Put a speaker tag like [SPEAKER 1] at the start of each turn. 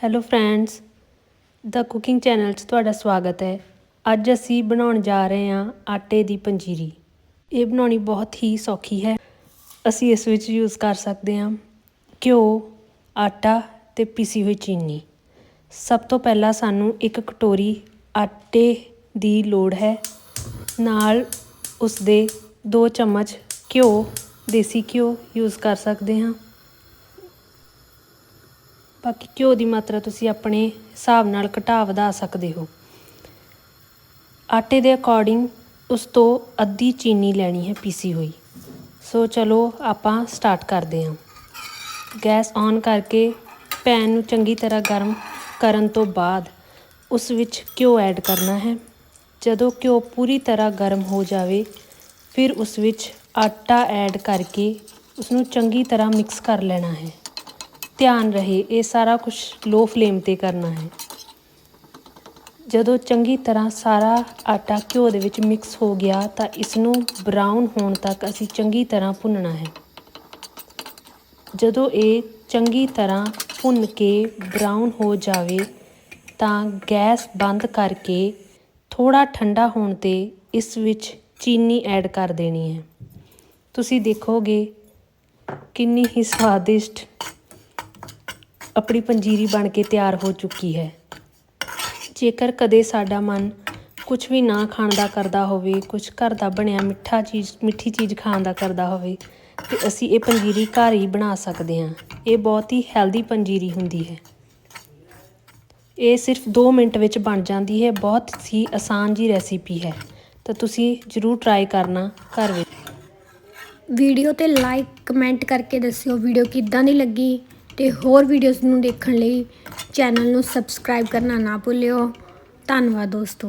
[SPEAKER 1] Hello friends ਦਾ cooking channel 'ਚ ਤੁਹਾਡਾ ਸਵਾਗਤ ਹੈ। ਅੱਜ ਅਸੀਂ ਬਣਾਉਣ ਜਾ ਰਹੇ ਹਾਂ ਆਟੇ ਦੀ ਪੰਜੀਰੀ। ਇਹ ਬਣਾਉਣੀ ਬਹੁਤ ਹੀ ਸੌਖੀ ਹੈ। ਅਸੀਂ ਇਸ ਵਿੱਚ ਯੂਜ਼ ਕਰ ਸਕਦੇ ਹਾਂ ਘਿਓ, ਆਟਾ ਤੇ ਪੀਸੀ ਹੋਈ ਚੀਨੀ। ਸਭ ਤੋਂ ਪਹਿਲਾਂ ਸਾਨੂੰ ਇੱਕ ਕਟੋਰੀ ਆਟੇ ਦੀ ਲੋੜ ਹੈ। ਨਾਲ ਉਸ ਦੇ 2 ਚਮਚ ਘਿਓ, ਦੇਸੀ ਘਿਓ ਯੂਜ਼ ਕਰ ਸਕਦੇ ਹਾਂ। ਬਾਕੀ ਘਿਓ ਦੀ ਮਾਤਰਾ ਤੁਸੀਂ ਆਪਣੇ ਹਿਸਾਬ ਨਾਲ ਘਟਾ ਵਧਾ ਸਕਦੇ ਹੋ। ਆਟੇ ਦੇ ਅਕੋਰਡਿੰਗ ਉਸ ਤੋਂ ਅੱਧੀ ਚੀਨੀ ਲੈਣੀ ਹੈ ਪੀਸੀ ਹੋਈ। ਸੋ ਚਲੋ ਆਪਾਂ ਸਟਾਰਟ ਕਰਦੇ ਹਾਂ। ਗੈਸ ਔਨ ਕਰਕੇ ਪੈਨ ਨੂੰ ਚੰਗੀ ਤਰ੍ਹਾਂ ਗਰਮ ਕਰਨ ਤੋਂ ਬਾਅਦ ਉਸ ਵਿੱਚ ਘਿਓ ਐਡ ਕਰਨਾ ਹੈ। ਜਦੋਂ ਘਿਓ ਪੂਰੀ ਤਰ੍ਹਾਂ ਗਰਮ ਹੋ ਜਾਵੇ, ਫਿਰ ਉਸ ਵਿੱਚ ਆਟਾ ਐਡ ਕਰਕੇ ਉਸ ਨੂੰ ਚੰਗੀ ਤਰ੍ਹਾਂ ਮਿਕਸ ਕਰ ਲੈਣਾ ਹੈ। ਧਿਆਨ ਰਹੇ, ਇਹ ਸਾਰਾ ਕੁਝ ਲੋ ਫਲੇਮ ਤੇ ਕਰਨਾ ਹੈ। ਜਦੋਂ ਚੰਗੀ ਤਰ੍ਹਾਂ ਸਾਰਾ ਆਟਾ ਘਿਓ ਦੇ ਵਿੱਚ ਮਿਕਸ ਹੋ ਗਿਆ, ਤਾਂ ਇਸ ਨੂੰ ਬਰਾਊਨ ਹੋਣ ਤੱਕ ਅਸੀਂ ਚੰਗੀ ਤਰ੍ਹਾਂ ਭੁੰਨਣਾ ਹੈ। ਜਦੋਂ ਇਹ ਚੰਗੀ ਤਰ੍ਹਾਂ ਭੁੰਨ ਕੇ ਬਰਾਊਨ ਹੋ ਜਾਵੇ, ਤਾਂ ਗੈਸ ਬੰਦ ਕਰਕੇ ਥੋੜਾ ਠੰਡਾ ਹੋਣ ਤੇ ਇਸ ਵਿੱਚ ਚੀਨੀ ਐਡ ਕਰ ਦੇਣੀ ਹੈ। ਤੁਸੀਂ ਦੇਖੋਗੇ ਕਿੰਨੀ ਹੀ ਸਵਾਦਿਸ਼ਟ ਆਪਣੀ ਪੰਜੀਰੀ ਬਣ ਕੇ ਤਿਆਰ ਹੋ ਚੁੱਕੀ ਹੈ। ਜੇਕਰ ਕਦੇ ਸਾਡਾ ਮਨ ਕੁਝ ਵੀ ਨਾ ਖਾਣ ਦਾ ਕਰਦਾ ਹੋਵੇ ਕੁਝ ਘਰ ਦਾ ਬਣਿਆ ਮਿੱਠਾ ਚੀਜ਼, ਮਿੱਠੀ ਚੀਜ਼ ਖਾਣ ਦਾ ਕਰਦਾ ਹੋਵੇ, ਤੇ ਅਸੀਂ ਇਹ ਪੰਜੀਰੀ ਘਰ ਹੀ ਬਣਾ ਸਕਦੇ ਹਾਂ। ਇਹ ਬਹੁਤ ਹੀ ਹੈਲਦੀ ਪੰਜੀਰੀ ਹੁੰਦੀ ਹੈ। ਇਹ ਸਿਰਫ 2 ਮਿੰਟ ਵਿੱਚ ਬਣ ਜਾਂਦੀ ਹੈ। ਬਹੁਤ ਹੀ ਆਸਾਨ ਜੀ ਰੈਸਿਪੀ ਹੈ। ਤਾਂ ਤੁਸੀਂ ਜ਼ਰੂਰ ਟਰਾਈ ਕਰਨਾ ਘਰ ਵਿੱਚ।
[SPEAKER 2] ਵੀਡੀਓ ਤੇ ਲਾਈਕ ਕਮੈਂਟ ਕਰਕੇ ਦੱਸਿਓ ਵੀਡੀਓ ਕਿੱਦਾਂ ਦੀ ਲੱਗੀ। ਤੇ ਹੋਰ ਵੀਡੀਓਜ਼ ਨੂੰ ਦੇਖਣ ਲਈ ਚੈਨਲ ਨੂੰ ਸਬਸਕ੍ਰਾਈਬ ਕਰਨਾ ਨਾ ਭੁੱਲਿਓ। ਧੰਨਵਾਦ ਦੋਸਤੋ।